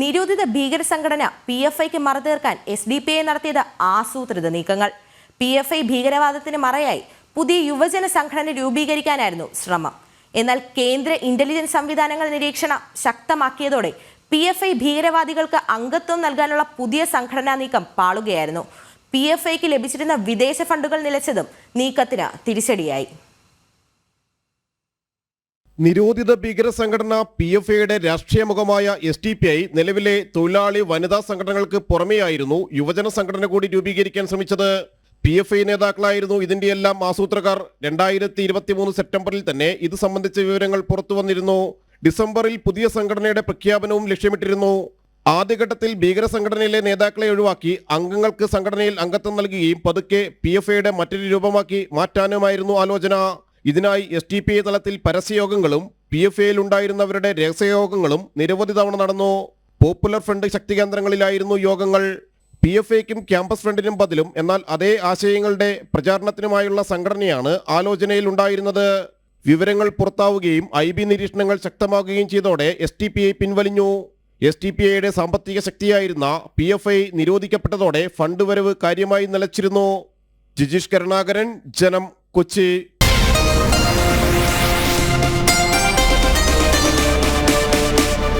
നിരോധിത ഭീകര സംഘടന പി എഫ് ഐക്ക് മറതീർക്കാൻ എസ് ഡി പി ഐ നടത്തിയത് ആസൂത്രിത നീക്കങ്ങൾ. പി എഫ് ഐ ഭീകരവാദത്തിന് മറയായി പുതിയ യുവജന സംഘടന രൂപീകരിക്കാനായിരുന്നു ശ്രമം. എന്നാൽ കേന്ദ്ര ഇന്റലിജൻസ് സംവിധാനങ്ങൾ നിരീക്ഷണം ശക്തമാക്കിയതോടെ പി എഫ് ഐ ഭീകരവാദികൾക്ക് അംഗത്വം നൽകാനുള്ള പുതിയ സംഘടനാ നീക്കം പാളുകയായിരുന്നു. പി എഫ് ഐക്ക് ലഭിച്ചിരുന്ന വിദേശ ഫണ്ടുകൾ നിലച്ചതും നീക്കത്തിന് തിരിച്ചടിയായി. നിരോധിത ഭീകര സംഘടന പി എഫ് ഐയുടെ രാഷ്ട്രീയ മുഖമായ എസ് ടി പി ഐ നിലവിലെ തൊഴിലാളി വനിതാ സംഘടനകൾക്ക് പുറമെയായിരുന്നു യുവജന സംഘടന കൂടി രൂപീകരിക്കാൻ ശ്രമിച്ചത്. പി എഫ് ഐ നേതാക്കളായിരുന്നു ഇതിന്റെ എല്ലാം ആസൂത്രകർ. രണ്ടായിരത്തി ഇരുപത്തിമൂന്ന് സെപ്റ്റംബറിൽ തന്നെ ഇത് സംബന്ധിച്ച വിവരങ്ങൾ പുറത്തു വന്നിരുന്നു. ഡിസംബറിൽ പുതിയ സംഘടനയുടെ പ്രഖ്യാപനവും ലക്ഷ്യമിട്ടിരുന്നു. ആദ്യഘട്ടത്തിൽ ഭീകര സംഘടനയിലെ നേതാക്കളെ ഒഴിവാക്കി അംഗങ്ങൾക്ക് സംഘടനയിൽ അംഗത്വം നൽകുകയും പതുക്കെ പി എഫ് ഐയുടെ മറ്റൊരു രൂപമാക്കി മാറ്റാനുമായിരുന്നു ആലോചന. ഇതിനായി എസ് ടി പി ഐ തലത്തിൽ പരസ്യയോഗങ്ങളും പി എഫ് ഉണ്ടായിരുന്നവരുടെ രഹസ്യയോഗങ്ങളും നിരവധി തവണ നടന്നു. പോപ്പുലർ ഫ്രണ്ട് ശക്തി കേന്ദ്രങ്ങളിലായിരുന്നു യോഗങ്ങൾ. പി എഫ് എക്കും ക്യാമ്പസ് ഫ്രണ്ടിനും ബദലും എന്നാൽ അതേ ആശയങ്ങളുടെ പ്രചാരണത്തിനുമായുള്ള സംഘടനയാണ് ആലോചനയിൽ ഉണ്ടായിരുന്നത് വിവരങ്ങൾ പുറത്താവുകയും ഐ ബി നിരീക്ഷണങ്ങൾ ശക്തമാകുകയും ചെയ്തോടെ എസ് ടി പി ഐ പിൻവലിഞ്ഞു. എസ് ടി പി ഐയുടെ സാമ്പത്തിക ശക്തിയായിരുന്ന പി എഫ് ഐ നിരോധിക്കപ്പെട്ടതോടെ ഫണ്ട് വരവ് കാര്യമായി നിലച്ചിരുന്നു. ജിജീഷ് കരുണാകരൻ ജനം കൊച്ചി.